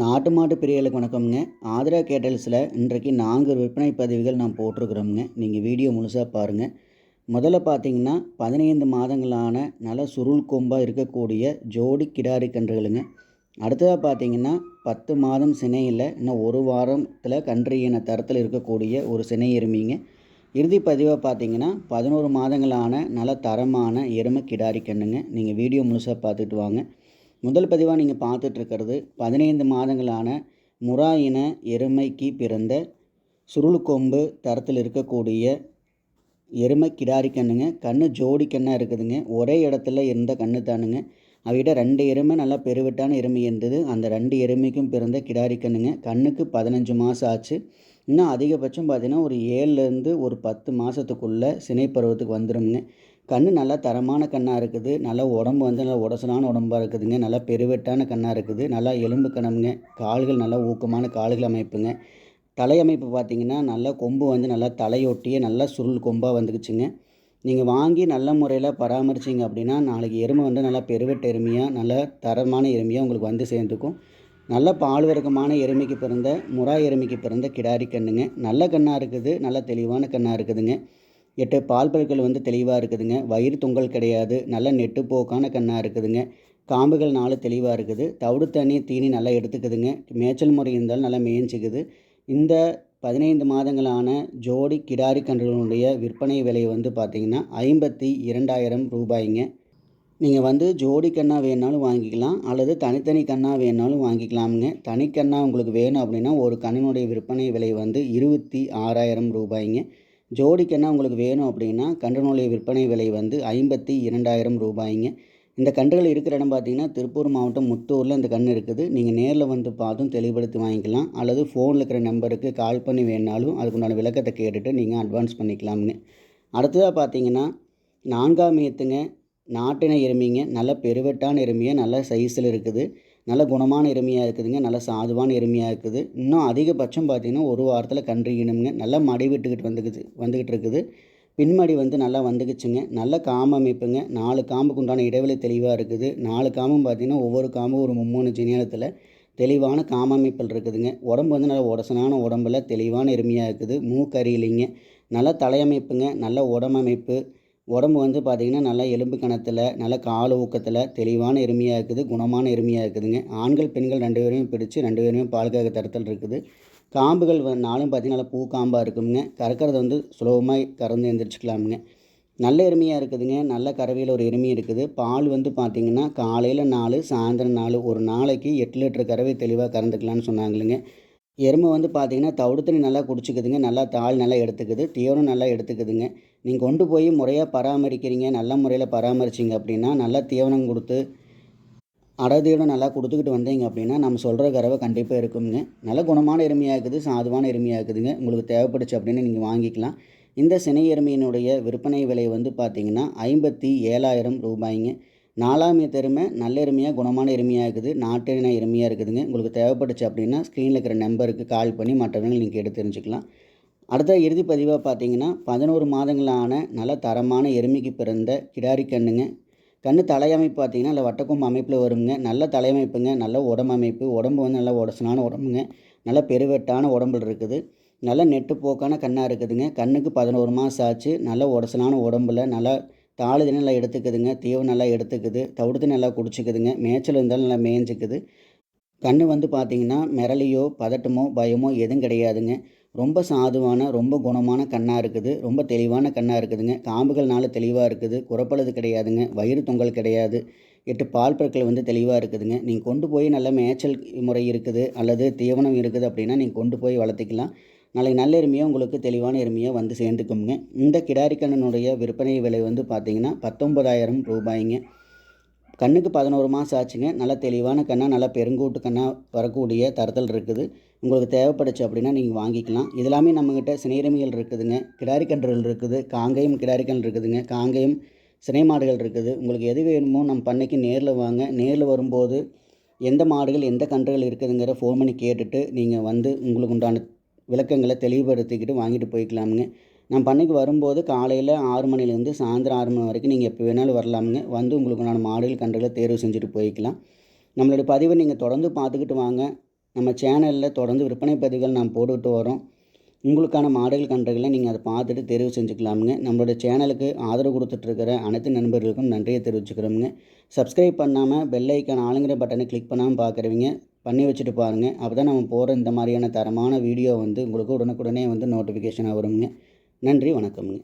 நாட்டு மாட்டு பிரியர்களுக்கு வணக்கம்ங்க. ஆதிரா கேட்டல்ஸில் இன்றைக்கு நான்கு விற்பனை பதிவுகள் நான் போட்டிருக்கிறோம்ங்க. நீங்கள் வீடியோ முழுசாக பாருங்கள் முதல்ல பார்த்தீங்கன்னா பதினைந்து மாதங்களான நல்ல சுருள் கொம்பாக இருக்கக்கூடிய ஜோடி கிடாரி கன்றுகளுங்க. அடுத்ததாக பார்த்தீங்கன்னா பத்து மாதம் சினையில் இன்னும் ஒரு வாரத்தில் கன்று இன தரத்தில் இருக்கக்கூடிய ஒரு சினை எருமிங்க. இறுதி பதிவாக பார்த்தீங்கன்னா பதினோரு மாதங்களான நல்ல தரமான எருமை கிடாரி கன்றுங்க. நீங்கள் வீடியோ முழுசாக பார்த்துட்டு வாங்க. முதல் பதிவாக நீங்கள் பார்த்துட்ருக்கிறது பதினைந்து மாதங்களான முரா இன எருமைக்கு பிறந்த சுருளுக்கொம்பு தரத்தில் இருக்கக்கூடிய எருமை கிடாரி கண்ணுங்க. கண்ணு ஜோடி கண்ணாக இருக்குதுங்க. ஒரே இடத்துல இருந்த கண்ணு தானுங்க. அவகிட்ட ரெண்டு எருமை நல்லா பெருவிட்டான எருமை இருந்தது அந்த ரெண்டு எருமைக்கும் பிறந்த கிடாரி கண்ணுங்க. கண்ணுக்கு பதினஞ்சு மாதம் ஆச்சு. இன்னும் அதிகபட்சம் பார்த்திங்கன்னா ஒரு ஏழுலேருந்து ஒரு பத்து மாதத்துக்குள்ளே சினைப்பருவத்துக்கு வந்துடும்ங்க கண் நல்லா தரமான கண்ணாக இருக்குது. நல்லா உடம்பு வந்து நல்லா உடசலான உடம்பாக இருக்குதுங்க. நல்லா பெருவெட்டான கண்ணாக இருக்குது. நல்லா எலும்பு கணமுங்க. கால்கள் நல்லா ஊக்கமான கால்கள் அமைப்புங்க. தலையமைப்பு பார்த்திங்கன்னா நல்லா கொம்பு வந்து நல்லா தலையொட்டியே நல்லா சுருள் கொம்பாக வந்துக்குச்சுங்க. நீங்கள் வாங்கி நல்ல முறையில் பராமரிச்சிங்க அப்படின்னா நாளைக்கு எருமை வந்து நல்லா பெருவெட்டு எருமையாக நல்ல தரமான எருமையாக உங்களுக்கு வந்து சேர்ந்துக்கும். நல்ல பால் வர்க்கமான எருமைக்கு பிறந்த முறா எருமைக்கு பிறந்த கிடாரி கண்ணுங்க. நல்ல கண்ணாக இருக்குது. நல்ல தெளிவான கண்ணாக இருக்குதுங்க. எட்டு பால் பற்கள் வந்து தெளிவாக இருக்குதுங்க. வயிறு தொங்கல் கிடையாது. நல்ல நெட்டுப்போக்கான கண்ணாக இருக்குதுங்க. காம்புகள் நாலு தெளிவாக இருக்குது. தவிடு தண்ணி தீனி நல்லா எடுத்துக்குதுங்க. மேய்ச்சல் முறை இருந்தாலும் நல்லா மேய்ஞ்சிக்குது. இந்த பதினைந்து மாதங்களான ஜோடி கிடாரி கன்றுகளுடைய விற்பனை விலை வந்து பார்த்திங்கன்னா ஐம்பத்தி இரண்டாயிரம் ரூபாய்ங்க. நீங்கள் வந்து ஜோடி கண்ணா வேணாலும் வாங்கிக்கலாம். அல்லது தனித்தனி கண்ணா வேணாலும் வாங்கிக்கலாமுங்க. தனி கண்ணா உங்களுக்கு வேணும் அப்படின்னா ஒரு கண்ணினுடைய விற்பனை விலை வந்து இருபத்தி ஆறாயிரம் ரூபாய்ங்க. ஜோடி உங்களுக்கு வேணும் அப்படின்னா கன்றுனுடைய விற்பனை விலை வந்து ஐம்பத்தி இரண்டாயிரம் ரூபாய்ங்க. இந்த கன்றுகள் இருக்கிற இடம் பார்த்தீங்கன்னா திருப்பூர் மாவட்டம் முத்தூரில் இந்த கன்று இருக்குது. நீங்கள் நேரில் வந்து பார்த்தும் தெளிவுபடுத்தி வாங்கிக்கலாம். அல்லது ஃபோனில் இருக்கிற நம்பருக்கு கால் பண்ணி வேணாலும் அதுக்குண்டான விளக்கத்தை கேட்டுட்டு நீங்கள் அட்வான்ஸ் பண்ணிக்கலாம்னு. அடுத்ததாக பார்த்தீங்கன்னா நான்காம் ஏத்துங்க. நாட்டின எருமைங்க. நல்ல பெருவெட்டான எருமையாக நல்ல சைஸில் இருக்குது. நல்ல குணமான எருமையாக இருக்குதுங்க நல்ல சாதுவான எருமையாக இருக்குது. இன்னும் அதிகபட்சம் பார்த்திங்கன்னா ஒரு வாரத்தில் கன்று ஈனுங்க நல்லா மடி விட்டுக்கிட்டு வந்துக்குது வந்துக்கிட்டு இருக்குது. பின்மடி வந்து நல்லா வந்துக்குச்சுங்க. நல்ல காம்பு அமைப்புங்க. நாலு காம்புக்கு உண்டான இடைவெளி தெளிவாக இருக்குது. நாலு காம்பும் பார்த்திங்கன்னா ஒவ்வொரு காம்பும் ஒரு மும்மூணு நீளத்தில் தெளிவான காமமைப்பில் இருக்குதுங்க. உடம்பு வந்து நல்லா உடசனான உடம்புல தெளிவான எருமையாக இருக்குது. மூக்கறியிலிங்க. நல்ல தலையமைப்புங்க. நல்ல உடம்பமைப்பு உடம்பு வந்து பார்த்திங்கன்னா நல்லா எலும்பு கணத்தில் நல்ல கால ஊக்கத்தில் தெளிவான எருமையாக இருக்குது குணமான எருமையாக இருக்குதுங்க. ஆண்கள் பெண்கள் ரெண்டு பேரையும் பிரித்து ரெண்டு பேருமே பால்காக தரத்தில் இருக்குது. காம்புகள் நாளும் பார்த்திங்கன்னா நல்லா பூ காம்பாக இருக்குங்க கறக்கிறது வந்து சுலபமாக கறந்து எழுந்திரிச்சிக்கலாமுங்க நல்ல எருமையாக இருக்குதுங்க. நல்ல கறவையில் ஒரு எருமை இருக்குது. பால் வந்து பார்த்திங்கன்னா காலையில் நாலு சாயந்தரம் நாலு ஒரு நாளைக்கு எட்டு லிட்டர் கறவை தெளிவாக கறந்துக்கலான்னு சொன்னாங்களுங்க. எருமை வந்து பார்த்திங்கன்னா தவிடு தண்ணி நல்லா குடிச்சிக்குதுங்க. நல்லா தாள் நல்லா எடுத்துக்குது. தீவனம் நல்லா எடுத்துக்குதுங்க. நீங்கள் கொண்டு போய் முறையாக பராமரிக்கிறீங்க நல்ல முறையில் பராமரிச்சிங்க அப்படின்னா நல்லா தீவனம் கொடுத்து அடதியோட நல்லா கொடுத்துக்கிட்டு வந்தீங்க அப்படின்னா நம்ம சொல்கிற கறவை கண்டிப்பாக இருக்குங்க. நல்ல குணமான எருமையாக இருக்குது. சாதுவான எருமையாக இருக்குதுங்க. உங்களுக்கு தேவைப்படுச்சு அப்படின்னு நீங்கள் வாங்கிக்கலாம். இந்த சினை எருமையினுடைய விற்பனை விலை வந்து பார்த்திங்கன்னா ஐம்பத்தி ஏழாயிரம் ரூபாய்ங்க. நாலாம் எருமை நல்ல எருமையாக குணமான எருமையாக இருக்குது. நாட்டின எருமையாக இருக்குதுங்க. உங்களுக்கு தேவைப்பட்டுச்சு அப்படின்னா ஸ்க்ரீனில் இருக்கிற நம்பருக்கு கால் பண்ணி மற்றவர்கள் நீங்கள் எடுத்து தெரிஞ்சுக்கலாம். அடுத்த இறுதி பதிவாக பார்த்தீங்கன்னா பதினோரு மாதங்களான நல்ல தரமான எருமைக்கு பிறந்த கிடாரி கண்ணுங்க. கண்ணு தலையமைப்பு பார்த்தீங்கன்னா இல்லை வட்டக்கொம்பு அமைப்பில் வருங்க. நல்ல தலையமைப்புங்க நல்ல உடம்பு அமைப்பு. உடம்பு வந்து நல்ல உடசனான உடம்புங்க. நல்ல பெருவெட்டான உடம்புல இருக்குது. நல்ல நெட்டு போக்கான கண்ணாக இருக்குதுங்க. கண்ணுக்கு பதினோரு மாதம் ஆச்சு. நல்ல உடசனான உடம்புல நல்லா தாளு நல்லா எடுத்துக்குதுங்க தீவு நல்லா எடுத்துக்குது தவிடு நல்லா குடிச்சிக்குதுங்க மேய்ச்சல் இருந்தாலும் நல்லா மேய்ஞ்சிக்குது. கண் வந்து பார்த்திங்கன்னா மிரளியோ பதட்டமோ பயமோ எதுவும் கிடையாதுங்க. ரொம்ப சாதுவான ரொம்ப குணமான கண்ணாக இருக்குது ரொம்ப தெளிவான கண்ணாக இருக்குதுங்க. காம்புகள்னால தெளிவாக இருக்குது குறப்பளது கிடையாதுங்க வயிறு தொங்கல் கிடையாது எட்டு பால் பற்கள் வந்து தெளிவாக இருக்குதுங்க. நீங்கள் கொண்டு போய் நல்ல மேய்ச்சல் முறை இருக்குது அல்லது தீவனம் இருக்குது அப்படின்னா நீங்கள் கொண்டு போய் வளர்த்திக்கலாம். நாளைக்கு நல்ல எருமையாக உங்களுக்கு தெளிவான எருமையாக வந்து சேர்ந்துக்குங்க இந்த கிடாரிக்கண்ணனுடைய விற்பனை விலை வந்து பார்த்திங்கன்னா பத்தொன்பதாயிரம் ரூபாய்ங்க. கண்ணுக்கு பதினோரு மாதம் ஆச்சுங்க. நல்லா தெளிவான கண்ணாக நல்லா பெருங்கூட்டு கண்ணாக வரக்கூடிய தரத்தில் இருக்குது. உங்களுக்கு தேவைப்படுச்சு அப்படின்னா நீங்கள் வாங்கிக்கலாம். இதெல்லாமே நம்மக்கிட்ட சினையரமிகள் இருக்குதுங்க. கிடாரி கன்றுகள் இருக்குது. காங்கையும் கிடாரிக்கன்று இருக்குதுங்க. காங்கையும் சினை மாடுகள் இருக்குது. உங்களுக்கு எது வேணுமோ நம்ம பண்ணைக்கு நேரில் வாங்க. நேரில் வரும்போது எந்த மாடுகள் எந்த கன்றுகள் இருக்குதுங்கிற ஃபோன் பண்ணி கேட்டுட்டு நீங்கள் வந்து உங்களுக்கு உண்டான விளக்கங்களை தெளிவுபடுத்திக்கிட்டு வாங்கிட்டு போய்க்கலாமுங்க. நான் பண்ணைக்கு வரும்போது காலையில் ஆறு மணிலேருந்து சாயந்தரம் ஆறு மணி வரைக்கும் நீங்கள் எப்போ வேணாலும் வரலாமுங்க. வந்து உங்களுக்கு நான் மாடுகள் கன்றுகளை தேர்வு செஞ்சுட்டு போய்க்கலாம். நம்மளுடைய பதிவை நீங்கள் தொடர்ந்து பார்த்துக்கிட்டு வாங்க. நம்ம சேனலில் தொடர்ந்து விற்பனை பதிவுகள் நாம் போட்டுக்கிட்டு வரோம். உங்களுக்கான மாடல் கன்றுகளை நீங்கள் அதை பார்த்துட்டு தெரிவு செஞ்சுக்கலாமுங்க. நம்மளோட சேனலுக்கு ஆதரவு கொடுத்துட்ருக்கிற அனைத்து நண்பர்களுக்கும் நன்றியை தெரிவிச்சுக்கிறோமுங்க. சப்ஸ்கிரைப் பண்ணாமல் பெல் ஐக்கான் ஆளுங்கிற பட்டனை கிளிக் பண்ணாமல் பார்க்குறவங்க பண்ணி வச்சுட்டு பாருங்கள் அப்போ தான் நம்ம போகிற இந்த மாதிரியான தரமான வீடியோ வந்து உங்களுக்கு உடனுக்குடனே வந்து நோட்டிஃபிகேஷனாக வருங்க நன்றி வணக்கம்ங்க.